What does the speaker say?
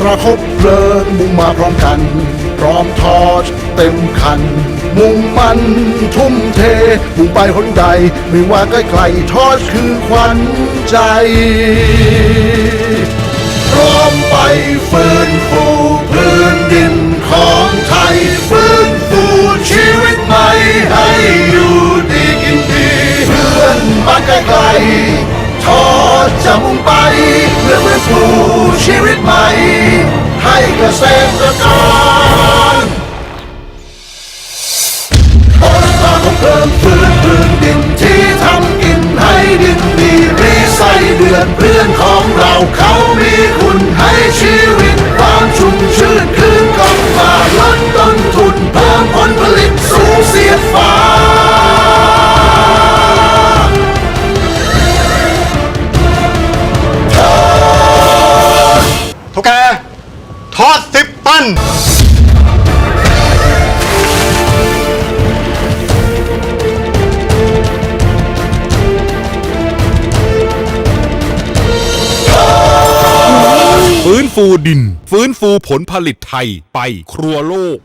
ตราคบเพลิงมุ่งมาพร้อมกัน พร้อมทอดเต็มคัน มุ่งมันทุ่มเทมุ่งไปหนใด ไม่ว่าใกล้ไกลทอดคือควันใจ พร้อมไปฟื้นฟูพื้นดินของไทย ฟื้นฟูชีวิตใหม่ให้อยู่ดีกินดีเพื่อนบ้านไกลทอดจะมุ่งไป ชีวิตใหม่ ให้เกษตรกรโอนตาของเพลิงฟื้นพื้นดินที่ทำกินให้ดินดีรีไซเดือนเพื่อนันฟื้นฟูดิน ฟื้นฟูผลผลิตไทยไปครัวโลก